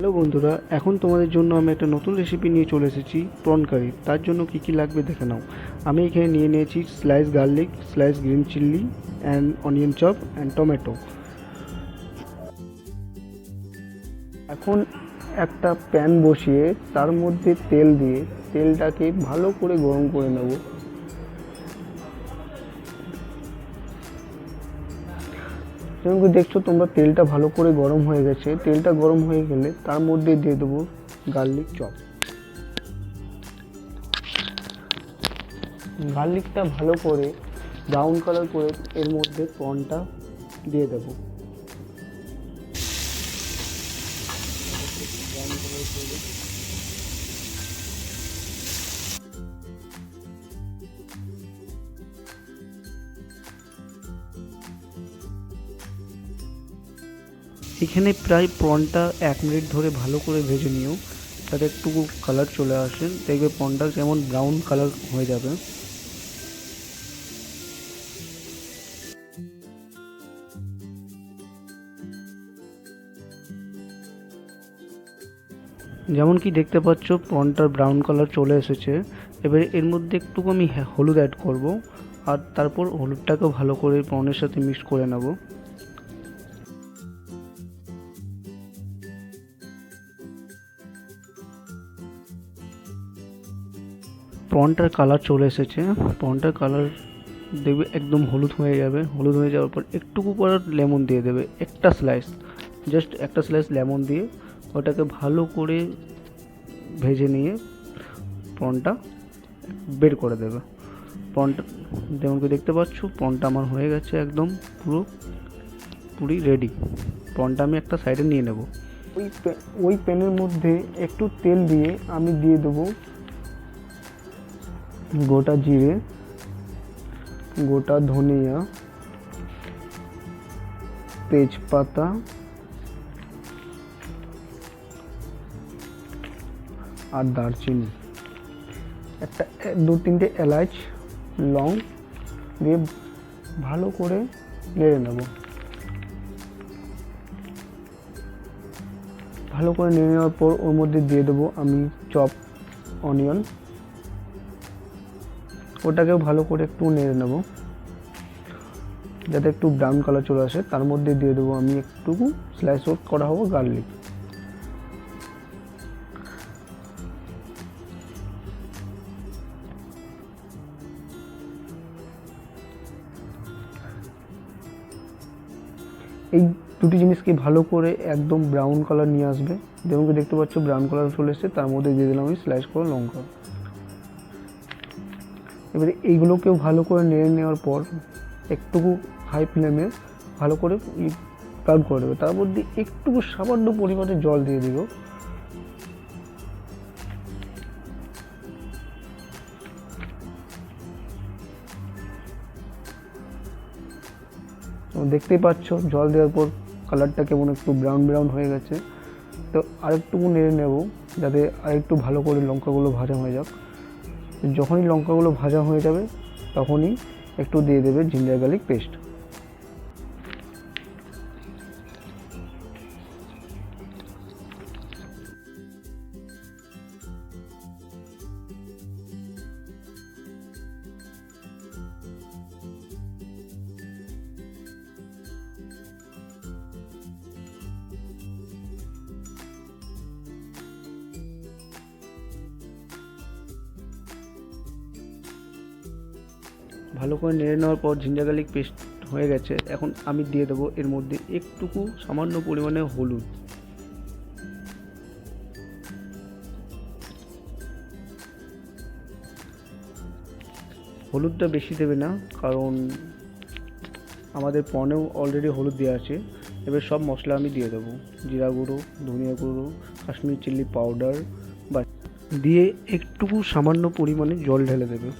Hello বন্ধুরা, এখন তোমাদের জন্য আমি একটা নতুন রেসিপি নিয়ে চলে এসেছি প্রন কারি তার জন্য কী কী লাগবে দেখে নাও। আমি এখানে নিয়ে নিয়েছি slice garlic slice green chilli and onion chop and tomato এখন একটা প্যান বসিয়ে তার মধ্যে তেল দিয়ে তেলটাকে ভালো করে গরম করে নেব। যেমন দেখছ তোমরা তেলটা ভালো করে গরম হয়ে গেছে? তেলটা গরম হয়ে গেলে তার মধ্যে দিয়ে দেবো গার্লিক চপ গার্লিকটা ভালো করে ব্রাউন কালার করে এর মধ্যে প্রনটা দিয়ে দেবো। এখানে প্রায় প্রনটা এক মিনিট ধরে ভালো করে ভেজে নিও। তাতে একটু কালার চলে আসে। দেখবে প্রনটা কেমন ব্রাউন কালার হয়ে যাবে। যেমন কি দেখতে পাচ্ছ প্রনটার ব্রাউন কালার চলে এসেছে। এবার এর মধ্যে একটু আমি হ্যাঁ- হলুদ অ্যাড করব। আর তারপর হলুদটাকেও ভালো করে প্রনের সাথে মিক্স করে নেব। প্রনটার কালার চলে এসেছে। প্রনটার কালার দেখবে একদম হলুদ হয়ে যাবে। হলুদ হয়ে যাওয়ার পর একটুকু পর লেমন দিয়ে দেবে, একটা স্লাইস জাস্ট একটা স্লাইস লেমন দিয়ে ওটাকে ভালো করে ভেজে নিয়ে প্রনটা বের করে দেবে। প্রনটা যেমন কি দেখতে পাচ্ছ প্রনটা আমার হয়ে গেছে একদম পুরো, পুরি রেডি প্রনটা আমি একটা সাইডে নিয়ে নেব। ওই ওই প্যানের মধ্যে একটু তেল দিয়ে আমি দিয়ে দেবো গোটা জিরে, গোটা ধনিয়া, তেজপাতা, আর দারচিনি। একটা দু তিনটে এলাচ, লং দিয়ে ভালো করে নেড়ে নেব। ভালো করে নেড়ে নেওয়ার পর ওর মধ্যে দিয়ে দেবো আমি চপ, অনিয়ন ওটাকেও ভালো করে একটু নেড়ে নেব। যাতে একটু ব্রাউন কালার চলে আসে। তার মধ্যে দিয়ে দেবো আমি একটু স্লাইস আউট করা হব গার্লিক এই দুটি জিনিসকে ভালো করে একদম ব্রাউন কালার নিয়ে আসবে। যেমন দেখতে পাচ্ছ ব্রাউন কালার চলে এসেছে, তার মধ্যে দিয়ে দিলাম আমি স্লাইস করা লঙ্কা। এবারে এইগুলোকেও ভালো করে নেড়ে নেওয়ার পর একটুকু হাই ফ্লেমে ভালো করে ব্রাউন করে দেবে। তার মধ্যে একটুকু সামান্য পরিমাণে জল দিয়ে দিল। দেখতেই পাচ্ছ, জল দেওয়ার পর কালারটা কেমন একটু ব্রাউন ব্রাউন হয়ে গেছে। তো আরেকটুকু নেড়ে নেব, যাতে আরেকটু ভালো করে লঙ্কাগুলো ভাজা হয়ে যাক। যখনই লঙ্কাগুলো ভাজা হয়ে যাবে তখনই একটু দিয়ে দেবে জিঞ্জার গার্লিক পেস্ট ভালো করে নেড়ে নেওয়ার পর জিঞ্জার গার্লিক পেস্ট হয়ে গেছে। এখন আমি দিয়ে দেবো এর মধ্যে একটুকু সামান্য পরিমাণে হলুদ। হলুদটা বেশি দেবে না, কারণ আমাদের পনেও অলরেডি হলুদ দেওয়া আছে। এবার সব মশলা আমি দিয়ে দেবো। জিরা গুঁড়ো, ধনিয়া গুঁড়ো, কাশ্মীর চিল্লি পাউডার বা দিয়ে একটুকু সামান্য পরিমাণে জল ঢেলে দেবে।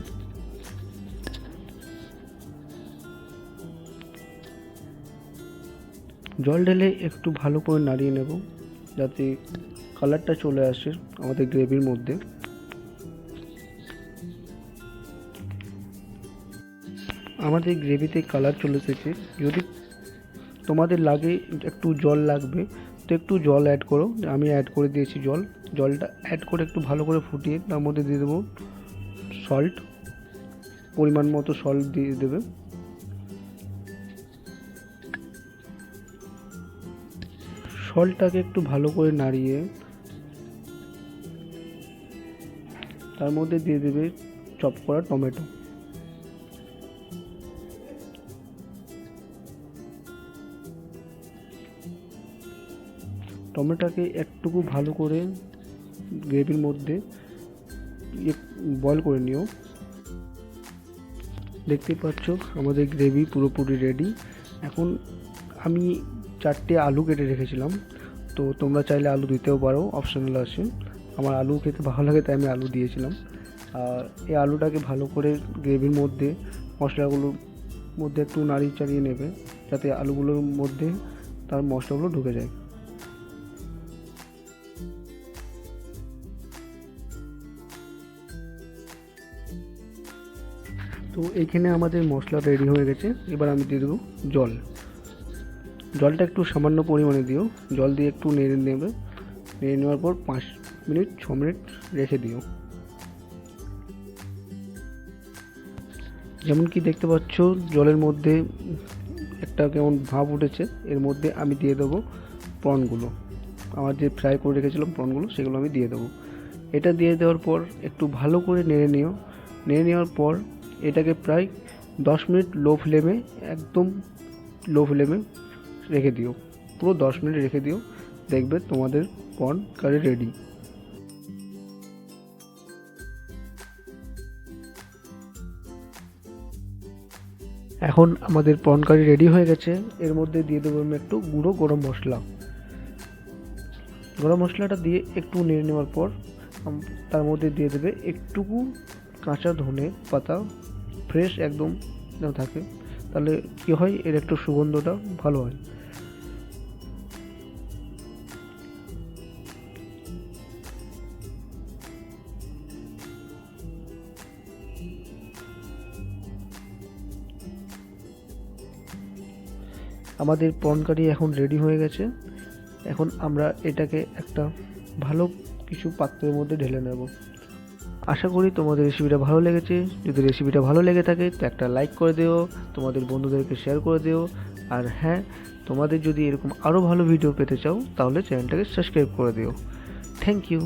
জল ঢেলে একটু ভালো করে নাড়িয়ে নেব যাতে কালারটা চলে আসে আমাদের গ্রেভির মধ্যে। আমাদের গ্রেভিতে কালার চলে এসেছে। যদি তোমাদের লাগে একটু জল লাগবে, তো একটু জল অ্যাড করো। আমি অ্যাড করে দিয়েছি জল। জলটা অ্যাড করে একটু ভালো করে ফুটিয়ে তার মধ্যে দিয়ে দেবো সল্ট পরিমাণ মতো সল্ট দিয়ে দেবে। সল্টটাকে একটু ভালো করে নাড়িয়ে তার মধ্যে দিয়ে দেবে চপ করা টমেটো। টমেটোকে একটুকু ভালো করে গ্রেভির মধ্যে বয়েল করে নিও। দেখতে পাচ্ছ আমাদের গ্রেভি পুরোপুরি রেডি। এখন আমি চারটে আলু কেটে রেখেছিলাম। তো তোমরা চাইলে আলু দিতেও পারো অপশনাল আছে। আমার আলু খেতে ভালো লাগে, তাই আমি আলু দিয়েছিলাম। আর এই আলুটাকে ভালো করে গ্রেভির মধ্যে মশলাগুলোর মধ্যে একটু নাড়িয়ে চাড়িয়ে নেবে, যাতে আলুগুলোর মধ্যে তার মশলাগুলো ঢুকে যায়। তো এইখানে আমাদের মশলা রেডি হয়ে গেছে। এবার আমি দিয়ে দেবো জল। জলটা একটু সামান্য পরিমাণে দিও। জল দিয়ে একটু নেড়ে নেবে। নেড়ে নেওয়ার পর পাঁচ মিনিট, ছ মিনিট রেখে দিও। যেমন কি দেখতে পাচ্ছ, জলের মধ্যে একটা কেমন ভাব উঠেছে। এর মধ্যে আমি দিয়ে দেবো প্রনগুলো আমার যে ফ্রাই করে রেখেছিলাম প্রনগুলো সেগুলো আমি দিয়ে দেবো। এটা দিয়ে দেওয়ার পর একটু ভালো করে নেড়ে নিও। নেড়ে নেওয়ার পর এটাকে প্রায় দশ মিনিট লো ফ্লেমে, একদম লো ফ্লেমে রেখে দিও। পুরো দশ মিনিট রেখে দিও। দেখবে তোমাদের প্রন কারি রেডি এখন আমাদের প্রন কারি রেডি হয়ে গেছে। এর মধ্যে দিয়ে দেবো আমি একটু গুঁড়ো গরম মশলা। গরম মশলাটা দিয়ে একটু নেড়ে নেওয়ার পর তার মধ্যে দিয়ে দেবে একটুকু কাঁচা ধনে পাতা। ফ্রেশ একদম যেন থাকে। তাহলে কী হয়? এর একটু সুগন্ধটা ভালো হয়। আমাদের প্রন কারি এখন রেডি হয়ে গেছে। এখন আমরা এটাকে একটা ভালো কিছু পাত্রের মধ্যে ঢেলে নেব। আশা করি তোমাদের রেসিপিটা ভালো লেগেছে। যদি রেসিপিটা ভালো লেগে থাকে, তো একটা লাইক করে দিও, তোমাদের বন্ধুদেরকে শেয়ার করে দিও। আর হ্যাঁ তোমাদের যদি এরকম আরও ভালো ভিডিও পেতে চাও, তাহলে চ্যানেলটাকে সাবস্ক্রাইব করে দিও। Thank you